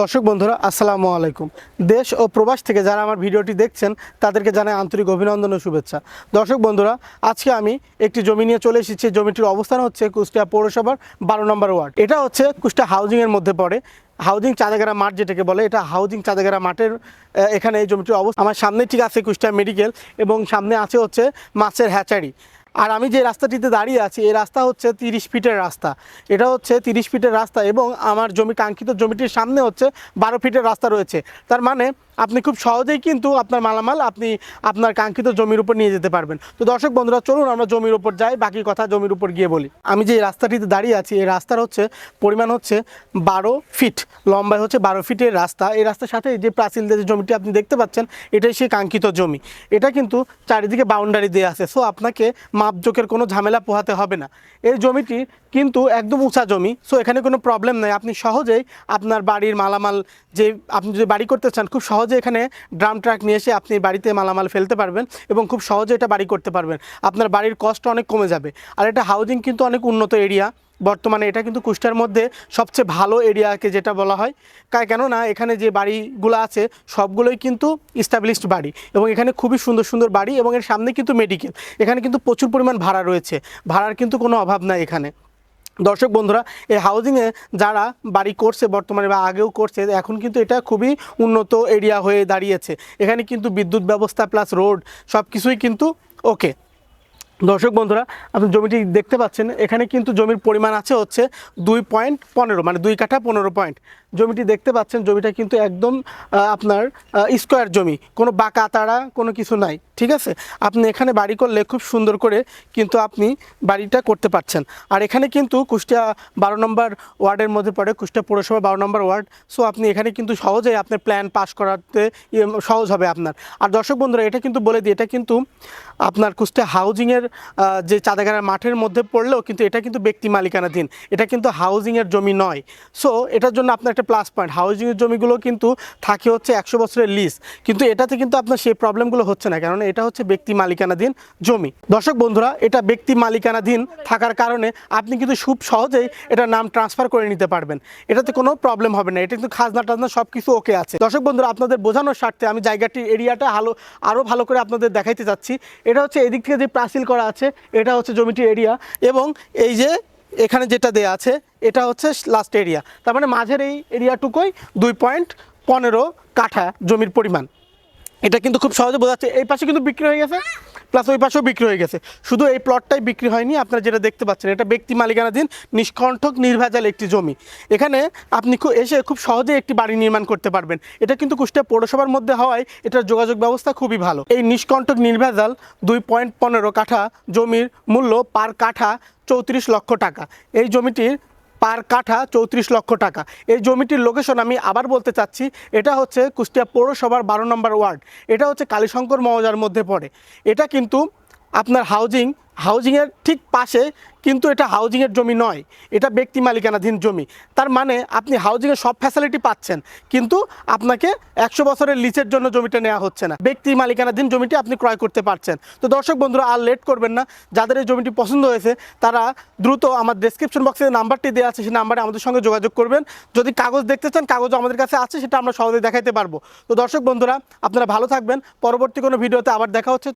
দর্শক বন্ধুরা, আসসালামু আলাইকুম। দেশ ও প্রবাস থেকে যারা আমার ভিডিওটি দেখছেন, তাদেরকে জানাই আন্তরিক অভিনন্দন ও শুভেচ্ছা। দর্শক বন্ধুরা, আজকে আমি একটি জমি নিয়ে চলে এসেছি। জমিটির অবস্থান হচ্ছে কুষ্টিয়া পৌরসভার বারো নম্বর ওয়ার্ড। এটা হচ্ছে কুষ্টিয়া হাউজিংয়ের মধ্যে পড়ে। হাউজিং চাঁদাগেরা মাঠ যেটাকে বলে, এটা হাউজিং চাঁদাগেরা মাঠের এখানে এই জমিটির অবস্থা। আমার সামনে ঠিক আছে কুষ্টিয়া মেডিকেল এবং সামনে আছে হচ্ছে মাছের হ্যাচারি আর আমি যে রাস্তাটিতে দাঁড়িয়ে আছি, এই রাস্তা হচ্ছে তিরিশ ফিটের রাস্তা। এটা হচ্ছে তিরিশ ফিটের রাস্তা এবং আমার জমি, কাঙ্ক্ষিত জমিটির সামনে হচ্ছে বারো ফিটের রাস্তা রয়েছে। তার মানে আপনি খুব সহজেই কিন্তু আপনার মালামাল আপনি আপনার কাঙ্ক্ষিত জমির উপর নিয়ে যেতে পারবেন। তো দর্শক বন্ধুরা, চলুন আমরা জমির উপর যাই, বাকি কথা জমির উপর গিয়ে বলি। আমি যে রাস্তাটিতে দাঁড়িয়ে আছি, এই রাস্তার হচ্ছে, পরিমাণ হচ্ছে বারো ফিট, লম্বায় হচ্ছে বারো ফিটের রাস্তা। এই রাস্তার সাথে যে প্রাচীল দিয়ে যে জমিটি আপনি দেখতে পাচ্ছেন, এটাই সেই কাঙ্ক্ষিত জমি। এটা কিন্তু চারিদিকে বাউন্ডারি দেওয়া আছে সো আপনাকে মাপজোকের কোনো ঝামেলা পোহাতে হবে না। এই জমিটি কিন্তু একদম উঁচা জমি সো এখানে কোনো প্রবলেম নেই। আপনি সহজেই আপনার বাড়ির মালামাল যে, আপনি যদি বাড়ি করতে চান, খুব সহজে এখানে ড্রাম ট্রাক নিয়ে এসে আপনি বাড়িতে মালামাল ফেলতে পারবেন এবং খুব সহজে এটা বাড়ি করতে পারবেন। আপনার বাড়ির কষ্ট অনেক কমে যাবে। আর এটা হাউজিং কিন্তু অনেক উন্নত এরিয়া বর্তমানে এটা কিন্তু কুষ্টার মধ্যে সবচেয়ে ভালো এরিয়াকে যেটা বলা হয়। কেননা এখানে যে বাড়িগুলো আছে, সবগুলোই কিন্তু ইস্টাবলিশড বাড়ি এবং এখানে খুবই সুন্দর সুন্দর বাড়ি এবং এর সামনে কিন্তু মেডিকেল এখানে কিন্তু প্রচুর পরিমাণ ভাড়া রয়েছে। ভাড়ার কিন্তু কোনো অভাব নাই এখানে। দর্শক বন্ধুরা, এই হাউজিংয়ে যারা বাড়ি করছে বর্তমানে বা আগেও করছে, এখন কিন্তু এটা খুবই উন্নত এরিয়া হয়ে দাঁড়িয়েছে। এখানে কিন্তু বিদ্যুৎ ব্যবস্থা প্লাস রোড সব কিছুই কিন্তু ওকে দর্শক বন্ধুরা, আপনি জমিটি দেখতে পাচ্ছেন, এখানে কিন্তু জমির পরিমাণ আছে হচ্ছে দুই পয়েন্ট পনেরো মানে দুই কাঠা পনেরো পয়েন্ট জমিটি দেখতে পাচ্ছেন জমিটা কিন্তু একদম আপনার স্কোয়ার জমি। কোনো বাঁকা তাড়া কোনো কিছু নাই ঠিক আছে? আপনি এখানে বাড়ি করলে খুব সুন্দর করে কিন্তু আপনি বাড়িটা করতে পারছেন। আর এখানে কিন্তু কুষ্টিয়া বারো নম্বর ওয়ার্ডের মধ্যে পড়ে কুষ্টিয়া পৌরসভা বারো নম্বর ওয়ার্ড। সো আপনি এখানে কিন্তু সহজেই আপনার প্ল্যান পাস করাতে ইয়ে, সহজ হবে আপনার। আর দর্শক বন্ধুরা এটা কিন্তু বলে দিই এটা কিন্তু আপনার কুষ্টিয়া হাউজিংয়ের যে চাঁদাগাড়ার মাঠের মধ্যে পড়লেও কিন্তু এটা কিন্তু ব্যক্তি মালিকানাধীন। এটা কিন্তু হাউজিংয়ের জমি নয়। সো এটার জন্য আপনার একটা প্লাস পয়েন্ট হাউজিংয়ের জমিগুলো কিন্তু থাকে হচ্ছে একশো বছরের লিজ কিন্তু এটাতে কিন্তু আপনার সেই প্রবলেমগুলো হচ্ছে না কারণ এটা হচ্ছে ব্যক্তি মালিকানাধীন জমি। দর্শক বন্ধুরা, এটা ব্যক্তি মালিকানাধীন থাকার কারণে আপনি কিন্তু খুব সহজেই এটার নাম ট্রান্সফার করে নিতে পারবেন। এটাতে কোনো প্রবলেম হবে না, এটা কিন্তু খাজনা টাজনা সব কিছু ওকে আছে। দর্শক বন্ধুরা, আপনাদের বোঝানোর স্বার্থে আমি জায়গাটির এরিয়াটা ভালো আরও ভালো করে আপনাদের দেখাইতে চাচ্ছি। এটা হচ্ছে এদিক থেকে যে প্রাচীল করা আছে, এটা হচ্ছে জমিটির এরিয়া এবং এই যে এখানে যেটা দেয়া আছে, এটা হচ্ছে লাস্ট এরিয়া তার মানে মাঝের এই এরিয়াটুকুই দুই পয়েন্ট পনেরো কাঠা জমির পরিমাণ। এটা কিন্তু খুব সহজে বোঝাচ্ছে এই পাশে কিন্তু বিক্রি হয়ে গেছে। প্লাস ওই পাশেও বিক্রি হয়ে গেছে। শুধু এই প্লটটাই বিক্রি হয়নি, আপনারা যেটা দেখতে পাচ্ছেন, এটা ব্যক্তি মালিকানাধীন, নিষ্কণ্ঠক, নির্ভেজাল একটি জমি। এখানে আপনি খুব এসে খুব সহজে একটি বাড়ি নির্মাণ করতে পারবেন। এটা কিন্তু কুষ্টিয়া পৌরসভার মধ্যে হওয়ায় এটার যোগাযোগ ব্যবস্থা খুবই ভালো। এই নিষ্কণ্ঠক, নির্ভেজাল দুই পয়েন্ট পনেরো কাঠা জমির মূল্য পার কাঠা চৌত্রিশ লক্ষ টাকা। এই জমিটির পার কাঠা চৌত্রিশ লক্ষ টাকা। এই জমিটির লোকেশন আমি আবার বলতে চাচ্ছি, এটা হচ্ছে কুষ্টিয়া পৌরসভার বারো নম্বর ওয়ার্ড। এটা হচ্ছে কালীশঙ্কর মৌজার মধ্যে পড়ে। এটা কিন্তু আপনার হাউজিং হাউজিংয়ের ঠিক পাশে কিন্তু এটা হাউজিংয়ের জমি নয়, এটা ব্যক্তি মালিকানাধীন জমি। তার মানে আপনি হাউজিংয়ের সব ফ্যাসিলিটি পাচ্ছেন, কিন্তু আপনাকে একশো বছরের লিচের জন্য জমিটা নেওয়া হচ্ছে না। ব্যক্তি মালিকানাধীন জমিটি আপনি ক্রয় করতে পারছেন। তো দর্শক বন্ধুরা, আর লেট করবেন না। যাদের এই জমিটি পছন্দ হয়েছে, তারা দ্রুত আমার ডেসক্রিপশন বক্সে নাম্বারটি দেওয়া আছে, সেই নাম্বারে আমাদের সঙ্গে যোগাযোগ করবেন। যদি কাগজ দেখতে চান কাগজ আমাদের কাছে আছে, সেটা আমরা সহজে দেখাইতে পারব। তো দর্শক বন্ধুরা, আপনারা ভালো থাকবেন। পরবর্তী কোনো ভিডিওতে আবার দেখা হচ্ছে।